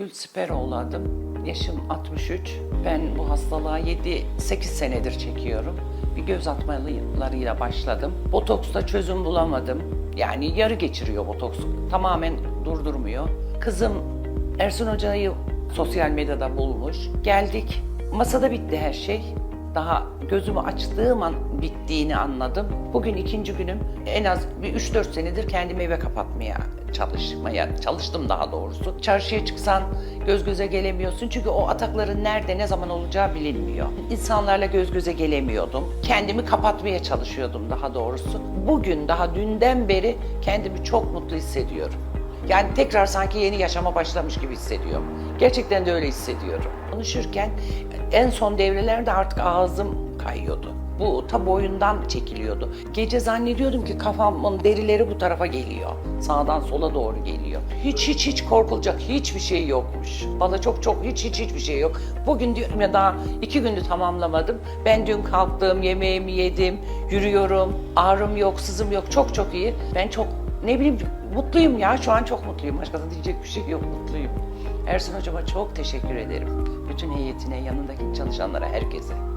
Gül Siperoğlu adım. Yaşım 63. Ben bu hastalığa 7-8 senedir çekiyorum. Bir göz atmalarıyla başladım. Botoksta çözüm bulamadım. Yani yarı geçiriyor botoks. Tamamen durdurmuyor. Kızım Ersun Hoca'yı sosyal medyada bulmuş. Geldik. Masada bitti her şey. Daha gözümü açtığım an bittiğini anladım. Bugün ikinci günüm. En az bir 3-4 senedir kendimi eve kapatmaya çalışmaya çalıştım daha doğrusu. Çarşıya çıksan göz göze gelemiyorsun çünkü o atakların nerede ne zaman olacağı bilinmiyor. İnsanlarla göz göze gelemiyordum. Kendimi kapatmaya çalışıyordum daha doğrusu. Bugün daha dünden beri kendimi çok mutlu hissediyorum. Yani tekrar sanki yeni yaşama başlamış gibi hissediyorum. Gerçekten de öyle hissediyorum. Konuşurken en son devrelerde artık ağzım kayıyordu. Bu ta boyundan çekiliyordu. Gece zannediyordum ki kafamın derileri bu tarafa geliyor. Sağdan sola doğru geliyor. Hiç hiç hiç korkulacak hiçbir şey yokmuş. Bana çok çok hiç hiç hiçbir şey yok. Bugün diyorum ya daha iki günü tamamlamadım. Ben dün kalktım, yemeğimi yedim, yürüyorum. Ağrım yok, sızım yok. Çok çok iyi. Ben çok ne bileyim mutluyum ya. Şu an çok mutluyum. Başka da diyecek bir şey yok. Mutluyum. Ersun Hocama çok teşekkür ederim. Bütün heyetine, yanındaki çalışanlara, herkese.